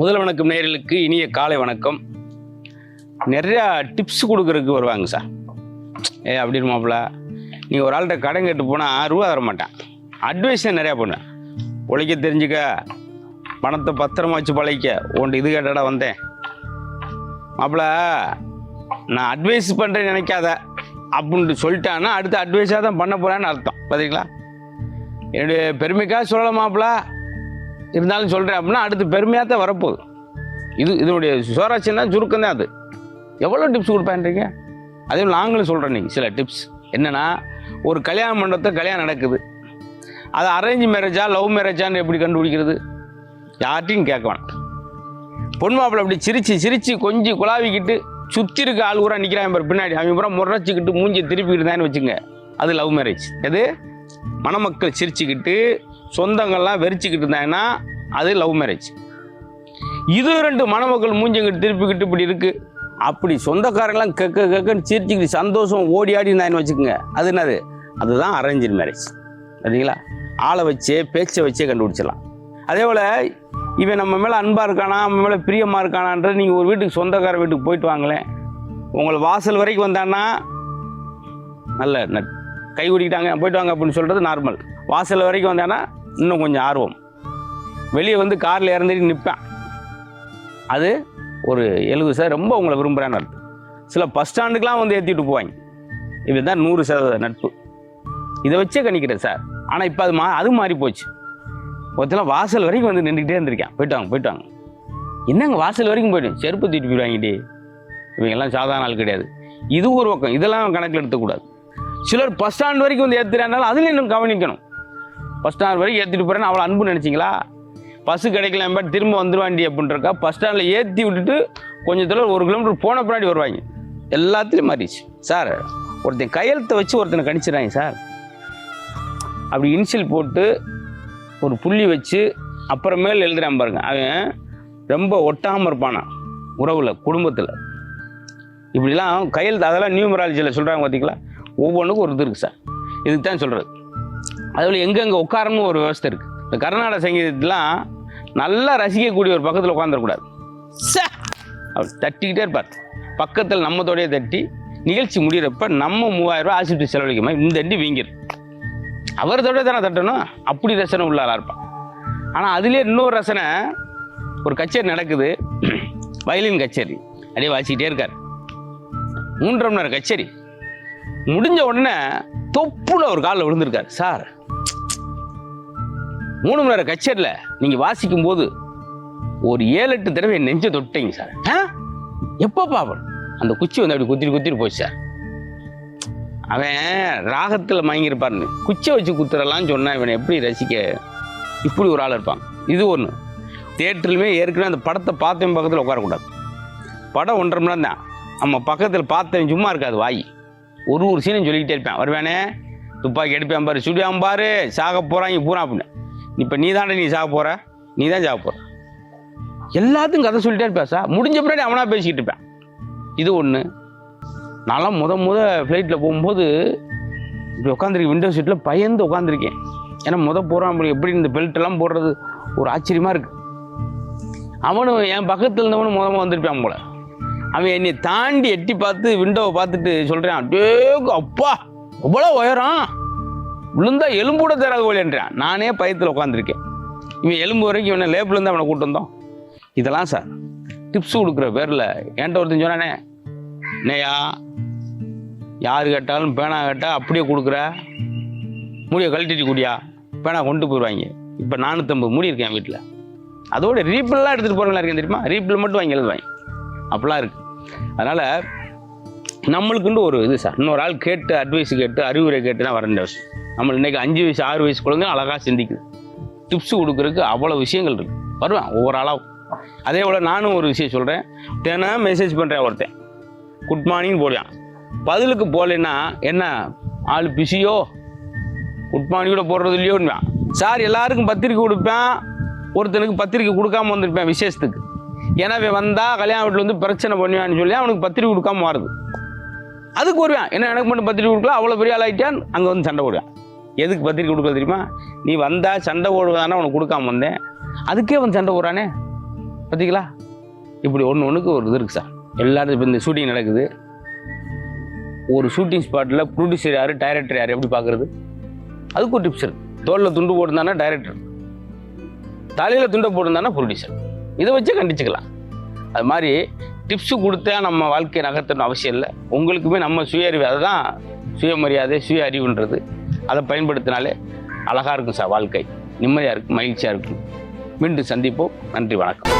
முதல் வணக்கம் நேர்களுக்கு இனிய காலை வணக்கம். நிறையா டிப்ஸ் கொடுக்கறதுக்கு வருவாங்க சார் ஏ அப்படின்னு மாப்பிள்ள நீ ஒரு ஆள்கிட்ட கடன் கேட்டு போனால் ரூபா தர மாட்டேன். அட்வைஸ் நிறையா பண்ணுவேன். உழைக்க தெரிஞ்சுக்க பணத்தை பத்திரமா வச்சு பழகிக்க. உன்ட்டு இது கேட்டடா வந்தேன். மாப்பிள்ள நான் அட்வைஸ் பண்ணுறேன்னு நினைக்காத. அப்படின்ட்டு சொல்லிட்டான்னா அடுத்த அட்வைஸாக தான் பண்ண போகிறேன்னு அர்த்தம். பார்த்தீங்களா என்னுடைய பெருமைக்காக சொல்லலாம் மாப்பிள்ள இருந்தாலும் சொல்கிறேன் அப்படின்னா அடுத்து பெருமையாக தான் வரப்போகுது. இது இதனுடைய சுவராட்சின்னா தான் சுருக்கம் தான் அது. எவ்வளோ டிப்ஸ் கொடுப்பேன்றீங்க? அதே நாங்களும் சொல்கிறோம் நீங்கள் சில டிப்ஸ் என்னென்னா ஒரு கல்யாண மண்டபத்தை கல்யாணம் நடக்குது. அது அரேஞ்ச் மேரேஜா லவ் மேரேஜான்னு எப்படி கண்டுபிடிக்கிறது? யார்ட்டையும் கேட்க வேணாம் பொன் மாப்பிள்ளை அப்படி சிரித்து சிரித்து கொஞ்சம் குழாவிக்கிட்டு சுற்றி இருக்க ஆள் கூட நிற்கிறாங்க பாரு பின்னாடி. அவன் பூரா முறைச்சிக்கிட்டு மூஞ்சி திருப்பிக்கிட்டு தான் வச்சுங்க அது லவ் மேரேஜ் எது? மணமக்கள் சிரிச்சுக்கிட்டு சொந்தங்கள்லாம் வெறிச்சிக்கிட்டு இருந்தாங்கன்னா அது லவ் மேரேஜ் இது ரெண்டு மணமக்கள் மூஞ்சங்கிட்டு திருப்பிக்கிட்டு இப்படி இருக்குது அப்படி சொந்தக்காரங்களாம் கெக்க கெக்கன்னு சிரிச்சுக்கிட்டு சந்தோஷம் ஓடி ஆடி இருந்தான்னு வச்சுக்கோங்க. அது என்னது? அதுதான் அரேஞ்சு மேரேஜ் சரிங்களா? ஆளை வச்சே பேச்சை வச்சே கண்டுபிடிச்சிடலாம். அதே போல் இவன் நம்ம மேலே அன்பாக இருக்கானா நம்ம மேலே பிரியமாக இருக்கானான்ற நீங்கள் ஒரு வீட்டுக்கு சொந்தக்கார வீட்டுக்கு போயிட்டு வாங்களேன். உங்களை வாசல் வரைக்கும் வந்தான்னா நல்ல நட் கை குடிக்கிட்டாங்க போயிட்டு வாங்க அப்படின்னு சொல்கிறது நார்மல் வாசல் வரைக்கும் வந்தானா இன்னும் கொஞ்சம் ஆர்வம். வெளியே வந்து காரில் இறந்துட்டு நிற்பேன் அது ஒரு எழுபது சார் ரொம்ப உங்களை விரும்புகிறேன்னு அர்த்தம். சில பஸ் ஸ்டாண்டுக்கெலாம் வந்து ஏற்றிட்டு போவாங்க. இதுதான் நூறு சதவீத நட்பு. இதை வச்சே கணிக்கிறேன் சார் ஆனால் இப்போ அது மா அது மாறி போச்சு. ஒருத்தலாம் வாசல் வரைக்கும் வந்து நின்றுக்கிட்டே இருந்திருக்கேன் போயிட்டு வாங்க போயிட்டு என்னங்க வாசல் வரைக்கும் போய்டும் செருப்பு தூக்கிட்டு போயிடுவாங்கடி. இவங்கெல்லாம் சாதாரண ஆள் கிடையாது. இது ஒரு பக்கம். இதெல்லாம் கணக்கில் எடுத்துக்கூடாது சிலர் பஸ் ஸ்டாண்ட் வரைக்கும் வந்து ஏற்றுறானாலும் அதில் இன்னும் கவனிக்கணும். பஸ் ஸ்டாண்ட் வரைக்கும் ஏற்றிட்டு போகிறேன்னு அவ்வளோ அன்பு நினச்சிங்களா? பஸ்ஸு கிடைக்கல பாட்டு திரும்ப வந்துடுவாண்டி அப்படின்றக்கா பஸ் ஸ்டாண்டில் ஏற்றி விட்டுட்டு கொஞ்சம் தூரம் ஒரு கிலோமீட்டர் போன பின்னாடி வருவாங்க. எல்லாத்துலேயும் மாறிடுச்சு. சார் ஒருத்தன் கையெழுத்தை வச்சு ஒருத்தனை கணிச்சிடறாங்க சார் அப்படி இன்சியல் போட்டு ஒரு புள்ளி வச்சு அப்புறமேல் எழுதுறான் பாருங்க. அவன் ரொம்ப ஒட்டாமல் இருப்பானா உறவில் குடும்பத்தில். இப்படிலாம் கையெழுத்து அதெல்லாம் நியூமராலஜியில் சொல்கிறாங்க பார்த்தீங்களா ஒவ்வொன்றுக்கும் ஒரு இது இருக்குது சார் இதுக்கு தான் சொல்கிறது அதில் எங்கெங்கே உட்காரணும் ஒரு விவஸ்தை இருக்குது இந்த கர்நாடக சங்கீதத்தெலாம் நல்லா ரசிக்கக்கூடிய ஒரு பக்கத்தில் உட்காந்துடக்கூடாது அவர் தட்டிக்கிட்டே இருப்பார். பக்கத்தில் நம்ம தொடைய தட்டி நிகழ்ச்சி முடிகிறப்ப நம்ம மூவாயிரம் ரூபாய் ஆசிட்டு செலவழிக்கமா? இந்த அண்டி வீங்கிடும் அவர் தொடைய தானே தட்டணும் அப்படி ரசனை உள்ள ஆளாக இருப்பான். ஆனால் அதுலேயே இன்னொரு ரசனை ஒரு கச்சேரி நடக்குது. வயலின் கச்சேரி. அப்படியே வாசிக்கிட்டே இருக்கார். மூன்றரை மணி நேரம் கச்சேரி. முடிஞ்ச உடனே தொப்புல ஒரு காலில் விழுந்திருக்காரு. சார் மூணு மணி நேரம் கச்சேரியில் நீங்கள் வாசிக்கும் போது ஒரு ஏழு எட்டு தடவை என் நெஞ்சை தொட்டீங்க சார். ஆ? எப்போ பாப்பன் அந்த குச்சி வந்து அப்படி குத்திட்டு குத்திட்டு போச்சு சார். அவன் ராகத்தில் மயங்கியிருப்பாருன்னு. குச்சியை வச்சு குத்துறலாம்னு சொன்னால் இவனை எப்படி ரசிக்க? இப்படி ஒரு ஆள் இருப்பான். இது ஒன்று தேட்டருமே ஏற்கனவே அந்த படத்தை பார்த்தவன் பக்கத்தில் உட்காரக்கூடாது. படம் ஒன்றரை மணி நேரம் தான் நம்ம பக்கத்தில் பார்த்தவன் சும்மா இருக்காது வாய். ஒரு ஒரு சீனையும் சொல்லிக்கிட்டே இருப்பேன். வருவானே துப்பாக்கி எடுப்பேன் பாரு சுடியாம் பாரு சாக போகிறாங்க பூரா அப்படின்னு. இப்போ நீ தானே நீ சாக போகிற நீ தான் சாக போகிற எல்லாத்துக்கும் கதை சொல்லிட்டே பேச முடிஞ்ச பின்னாடி அவனா பேசிக்கிட்டு இருப்பேன். இது ஒன்று நான்லாம் முத முத ஃப்ளைட்டில் போகும்போது இப்படி உட்காந்துருக்கேன் விண்டோ சீட்டில் பயந்து உட்காந்துருக்கேன் ஏன்னா முத போகிறான் அப்படி எப்படி இந்த பெல்ட் எல்லாம் போடுறது? ஒரு ஆச்சரியமாக இருக்கு. அவனும் என் பக்கத்தில் இருந்தவனும் முத வந்திருப்பான் போல. அவன் என்னை தாண்டி எட்டி பார்த்து விண்டோவை பார்த்துட்டு சொல்கிறான் அப்படியே அப்பா அவ்வளோ உயரம். விழுந்தா எலும்பு கூட தராது நானே பயத்தில் உட்காந்துருக்கேன் இவன் எலும்பு வரைக்கும் இவனை லேப்லேருந்து அவனை கூட்டு வந்தோம் இதெல்லாம் சார் டிப்ஸ் கொடுக்குற பேரில் என்கிட்ட ஒருத்தன் சொன்னானே என்னையா யார் கேட்டாலும் பேனா கேட்டால் அப்படியே கொடுக்குற. முடியை கழட்டிட்டு கூடியா. பேனா கொண்டு போயிடுவாங்க இப்போ நானூற்றம்பது முடி இருக்கேன் வீட்டில் அதோட ரீப்பிள்லாம் எடுத்துகிட்டு போகிறவங்களா இருக்கேன் தெரியுமா? ரீப்பிள் மட்டும் வாங்கி எழுதுவாங்க. அப்படிலாம் இருக்குது அதனால் நம்மளுக்குண்டு ஒரு இது சார் இன்னொரு ஆள் கேட்டு அட்வைஸ் கேட்டு அறிவுரை கேட்டு தான் வரேன் அவசியம் நம்ம இன்னைக்கு அஞ்சு வயசு ஆறு வயசு குழந்தை அழகாக சிந்திக்குது. டிப்ஸ் கொடுக்குறதுக்கு அவ்வளோ விஷயங்கள் இருக்குது வருவேன் ஒவ்வொரு அளவு அதே போல் நானும் ஒரு விஷயம் சொல்கிறேன் தினம் மெசேஜ் பண்ணுறேன் ஒருத்தன். குட் மார்னிங் போடுவான் பதிலுக்கு போகலைன்னா என்ன ஆள் பிஸியோ? குட் மார்னிங் கூட போடுறது இல்லையோன்னுவான் சார் எல்லாருக்கும் பத்திரிக்கை கொடுப்பேன். ஒருத்தனுக்கு பத்திரிக்கை கொடுக்காம வந்திருப்பேன் விசேஷத்துக்கு. ஏன்னா வந்தால் கல்யாண வீட்டில் வந்து பிரச்சனை பண்ணுவான்னு சொல்லி அவனுக்கு பத்திரிக்கை கொடுக்காம வருது அதுக்கு வருவேன். என்ன எனக்கு மட்டும் பத்திரிக்கை கொடுக்கல? அவ்வளோ பெரிய ஆளாயிட்டான் அங்கே வந்து சண்டை போடுவான். எதுக்கு பத்திரிக்கை கொடுக்கல தெரியுமா? நீ வந்தால் சண்டை போடுவதானே உனக்கு கொடுக்காம வந்தேன். அதுக்கே வந்து சண்டை போடுறானே. பார்த்தீங்களா இப்படி ஒன்று ஒன்றுக்கு ஒரு இது இருக்குது சார். எல்லாரும் இப்போ இந்த ஷூட்டிங் நடக்குது. ஒரு ஷூட்டிங் ஸ்பாட்டில் ப்ரொடியூசர் யார் டைரக்டர் யார் எப்படி பார்க்குறது அதுக்கு ஒரு டிப்ஸ் இருக்குது தோலில் துண்டு போட்டிருந்தானா டைரக்டர் தலையில் துண்டை போட்டிருந்தானா ப்ரொடியூசர் இதை வச்சே கண்டிச்சுக்கலாம். அது மாதிரி டிப்ஸு கொடுத்தா நம்ம வாழ்க்கையை நகர்த்தணும் அவசியம் இல்லை. உங்களுக்குமே நம்ம சுய அறிவு அதுதான் சுயமரியாதை சுய அறிவுன்றது. அதை பயன்படுத்தினாலே அழகாக இருக்கும் சார் வாழ்க்கை. நிம்மதியாக இருக்கும் மகிழ்ச்சியாக இருக்கும். மீண்டும் சந்திப்போம். நன்றி வணக்கம்.